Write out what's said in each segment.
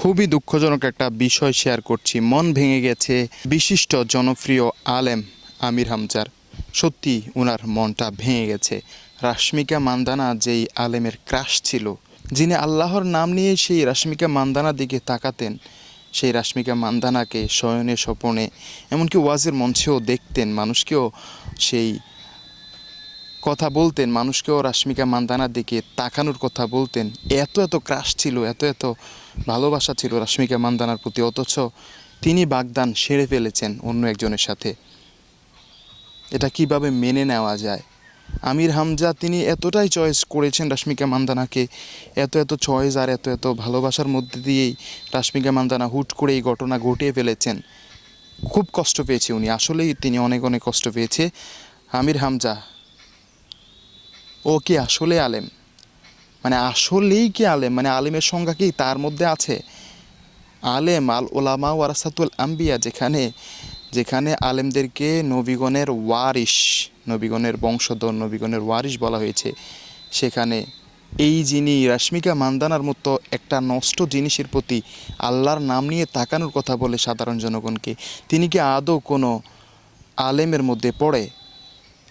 খুবই দুঃখজনক একটা বিষয় শেয়ার করছি। মন ভেঙে গেছে বিশিষ্ট জনপ্রিয় আলেম আমির হামজার। সত্যি ওনার মনটা ভেঙে গেছে। রাশ্মিকা মান্দানা যেই আলেমের ক্রাশ ছিল, যিনি আল্লাহর নাম নিয়ে সেই রাশ্মিকা মান্দানার দিকে তাকাতেন, সেই রাশ্মিকা মান্দানাকে শয়নে স্বপনে, এমনকি ওয়াজের মঞ্চেও দেখতেন, মানুষকেও সেই কথা বলতেন, মানুষকেও রাশ্মিকা মান্দানার দিকে তাকানোর কথা বলতেন। এত এত ক্রাশ ছিল, এত এত ভালোবাসা ছিল রাশ্মিকা মান্দানার প্রতি, অথচ তিনি বাগদান সেরে ফেলেছেন অন্য একজনের সাথে। এটা কীভাবে মেনে নেওয়া যায়? আমির হামজা, তিনি এতটাই চয়েস করেছেন রাশ্মিকা মান্দানাকে, এত এত চয়েস আর এত এত ভালোবাসার মধ্যে দিয়েই রাশ্মিকা মান্দানা হুট করে এই ঘটনা ঘটিয়ে ফেলেছেন। খুব কষ্ট পেয়েছে উনি, আসলেই তিনি অনেক অনেক কষ্ট পেয়েছে। আমির হামজা, ও কি আসলে আলেম? মানে আসলেই কি আলেম? মানে আলেমের সংজ্ঞা কি তার মধ্যে আছে? আলেম, আল ওলামা ওয়ারাসাতুল আম্বিয়া, যেখানে যেখানে আলেমদেরকে নবীগণের ওয়ারিশ, নবীগণের বংশধর, নবীগণের ওয়ারিশ বলা হয়েছে। সেখানে এই যিনি রাশ্মিকা মান্দানার মতো একটা নষ্ট জিনিসের প্রতি আল্লাহর নাম নিয়ে তাকানোর কথা বলে সাধারণ জনগণকে, তিনি কি আদৌ কোনো আলেমের মধ্যে পড়ে?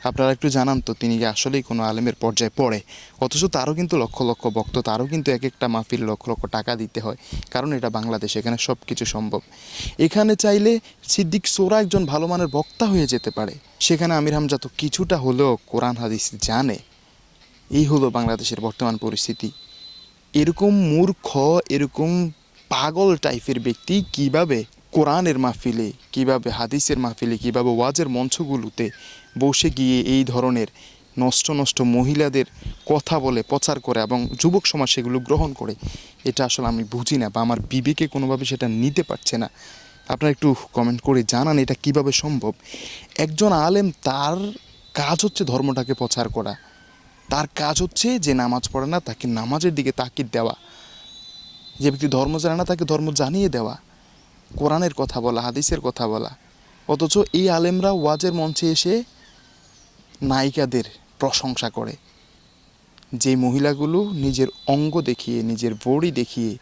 আপনারা একটু জানান তো, তিনি আসলেই কোনো আলেমের পর্যায়ে পড়ে? অথচ তারও কিন্তু লক্ষ লক্ষ ভক্ত, তারও কিন্তু এক একটা মাহফিল লক্ষ লক্ষ টাকা দিতে হয়। কারণ এটা বাংলাদেশ, এখানে সব কিছু সম্ভব। এখানে চাইলে সিদ্দিক সোরা একজন ভালো মানের বক্তা হয়ে যেতে পারে। সেখানে আমির হামজা তো কিছুটা হলেও কোরআন, হাদিস জানে। এই হলো বাংলাদেশের বর্তমান পরিস্থিতি। এরকম মূর্খ, এরকম পাগল টাইপের ব্যক্তি কীভাবে কোরআনের মাহফিলে, কীভাবে হাদিসের মাহফিলে, কীভাবে ওয়াজের মঞ্চগুলোতে বসে গিয়ে এই ধরনের নষ্ট নষ্ট মহিলাদের কথা বলে, প্রচার করে এবং যুবক সমাজ সেগুলো গ্রহণ করে, এটা আসলে আমি বুঝি না বা আমার বিবেকে কোনোভাবে সেটা নিতে পারছে না। আপনারা একটু কমেন্ট করে জানান এটা কীভাবে সম্ভব। একজন আলেম তার কাজ হচ্ছে ধর্মটাকে প্রচার করা। তার কাজ হচ্ছে যে নামাজ পড়ে না, তাকে নামাজের দিকে তাকিদ দেওয়া। যে ব্যক্তি ধর্ম জানে না, তাকে ধর্ম জানিয়ে দেওয়া। কোরআনের কথা বলা, হাদিসের কথা বলা। অথচ এই আলেমরা ওয়াজের মঞ্চে এসে নায়িকাদের প্রশংসা করে। যে মহিলাগুলো নিজের অঙ্গ দেখিয়ে, নিজের বড়ি দেখিয়ে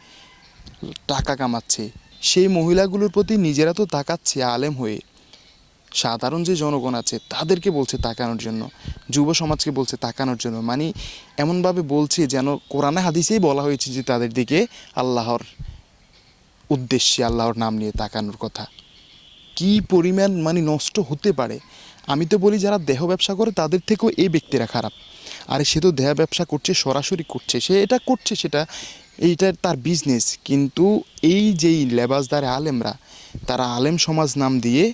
টাকা কামাচ্ছে, সেই মহিলাগুলোর প্রতি নিজেরা তো তাকাচ্ছে আলেম হয়ে। সাধারণ যে জনগণ আছে, তাদেরকে বলছে তাকানোর জন্য, যুব সমাজকে বলছে তাকানোর জন্য। মানে এমনভাবে বলছে যেন কোরআনে, হাদিসেই বলা হয়েছে যে তাদের দিকে আল্লাহর উদ্দেশ্যে আল্লাহর নাম নিয়ে তাকানোর কথা। কি পরিমাণ মানে নষ্ট হতে পারে? আমি তো বলি যারা দেহ ব্যবসা করে তাদের থেকেও এই ব্যক্তিরা খারাপ। আরে সে তো দেহ ব্যবসা করছে, সরাসরি করছে, সে এটা করছে সেটা, এইটা তার বিজনেস কিন্তু এই যেই লেবাসদার আলেমরা, তারা আলেম সমাজ নাম দিয়ে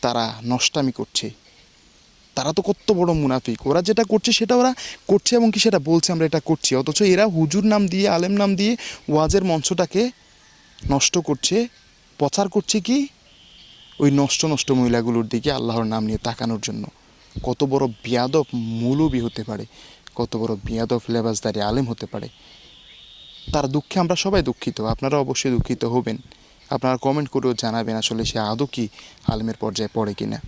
তারা নষ্টামি করছে। তারা তো কত বড় মুনাফিক। ওরা যেটা করছে সেটা ওরা করছে এবং কি সেটা বলছে, আমরা এটা করছি। অথচ এরা হুজুর নাম দিয়ে, আলেম নাম দিয়ে ওয়াজের মঞ্চটাকে নষ্ট করছে, প্রচার করছে কি? ওই নষ্ট নষ্ট মহিলাগুলোর দিকে আল্লাহর নাম নিয়ে তাকানোর জন্য। কত বড় বিয়াদব মৌলবি হতে পারে, কত বড় বিয়াদব লেবাসদারি আলেম হতে পারে। তার দুঃখে আমরা সবাই দুঃখিত, আপনারা অবশ্যই দুঃখিত হবেন। আপনারা কমেন্ট করেও জানাবেন আসলে সে আদৌ কি আলেমের পর্যায়ে পড়ে কিনা।